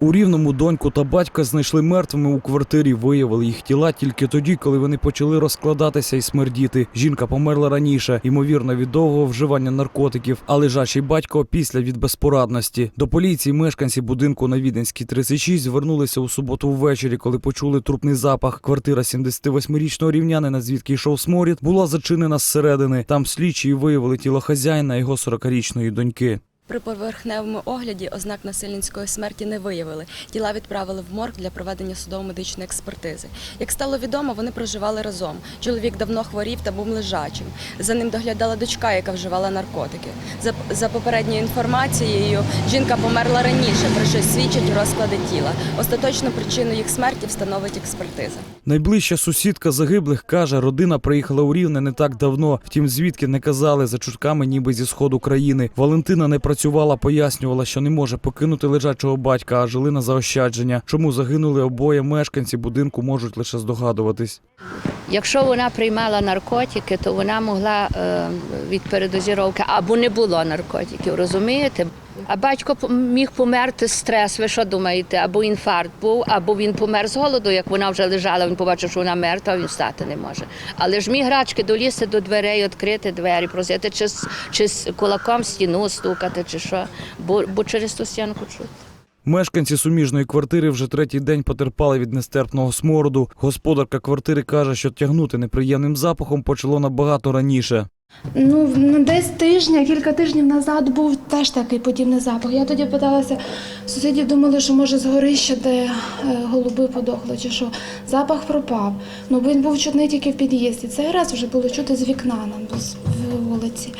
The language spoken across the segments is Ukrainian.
У рівному доньку та батька знайшли мертвими у квартирі. Виявили їх тіла тільки тоді, коли вони почали розкладатися і смердіти. Жінка померла раніше, ймовірно, від довгого вживання наркотиків, а лежачий батько після від безпорадності. До поліції мешканці будинку на Віденській 36 звернулися у суботу ввечері, коли почули трупний запах. Квартира 78-річного рівнянина, звідки йшов сморід, була зачинена зсередини. Там слідчі виявили тіло хазяїна його 40-річної доньки. При поверхневому огляді ознак насильницької смерті не виявили. Тіла відправили в морг для проведення судово-медичної експертизи. Як стало відомо, вони проживали разом. Чоловік давно хворів та був лежачим. За ним доглядала дочка, яка вживала наркотики. За, за попередньою інформацією, жінка померла раніше, про що свідчать розклади тіла. Остаточну причину їх смерті встановить експертиза. Найближча сусідка загиблих каже, родина приїхала у Рівне не так давно. Втім, звідки не казали за чутками, ніби зі сходу країни. Валентина не працювала, пояснювала, що не може покинути лежачого батька, а жили на заощадження. Чому загинули обоє мешканці будинку, можуть лише здогадуватись. Якщо вона приймала наркотики, то вона могла е, від передозіровки або не було наркотиків, розумієте? А батько міг померти з стрес. Ви що думаєте? Або інфаркт був, або він помер з голоду. Як вона вже лежала, він побачив, що вона мертва, він встати не може. Але ж міг грачки долізти до дверей, відкрити двері, просити, чи, чи кулаком стіну стукати, чи що, бо, бо через ту стінку чути. Мешканці суміжної квартири вже третій день потерпали від нестерпного смороду. Господарка квартири каже, що тягнути неприємним запахом почало набагато раніше. Ну, десь тижня, кілька тижнів назад був теж такий подібний запах. Я тоді питалася, сусіді думали, що може з горища, де е, голуби подохли, чи що. Запах пропав. Ну, він був чутний тільки в під'їзді. Цей раз вже було чути з вікна нам з вулиці.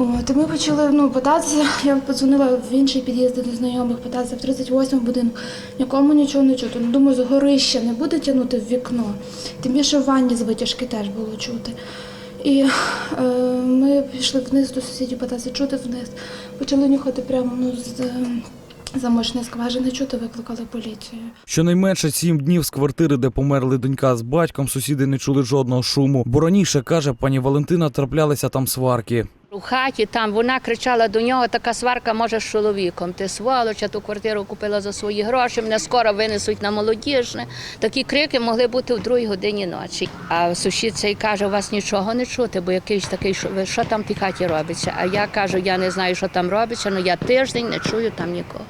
От, ми почали ну, питатися, я подзвонила в інший під'їзд до знайомих, питатися в 38-му будинку. Нікому нічого не чути. Ну, думаю, з горища не буде тягнути в вікно. Тим більше в ванні з витяжки теж було чути. І е, ми пішли вниз до сусідів питатися, чути вниз. Почали нюхати прямо ну, з е, замочної скважини, чути, викликали поліцію. Щонайменше сім днів з квартири, де померли донька з батьком, сусіди не чули жодного шуму. Бо раніше, каже пані Валентина, траплялися там сварки. У хаті там вона кричала до нього, така сварка може з чоловіком. Ти сволоч, ту квартиру купила за свої гроші, мене скоро винесуть на молодіжне. Такі крики могли бути в другій годині ночі. А сусід цей каже, у вас нічого не чути, бо якийсь такий, що там в тій хаті робиться. А я кажу, я не знаю, що там робиться, але я тиждень не чую там нікого.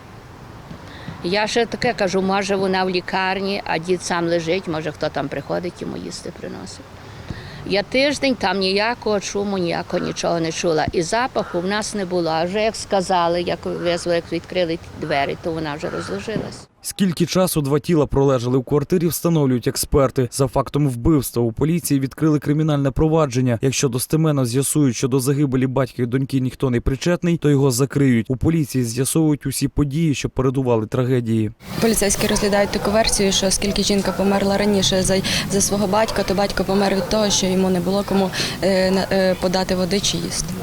Я ще таке кажу, може вона в лікарні, а дід сам лежить, може хто там приходить йому їсти приносить. Я тиждень там ніякого шуму, ніякого нічого не чула. І запаху в нас не було. А вже як сказали, як визвали, як відкрили двері, то вона вже розложилась. Скільки часу два тіла пролежали в квартирі, встановлюють експерти. За фактом вбивства у поліції відкрили кримінальне провадження. Якщо достеменно з'ясують, що до загибелі батька і доньки ніхто не причетний, то його закриють. У поліції з'ясовують усі події, що передували трагедії. Поліцейські розглядають таку версію, що оскільки жінка померла раніше за, за свого батька, то батько помер від того, що йому не було кому е, е, подати води чи їсти.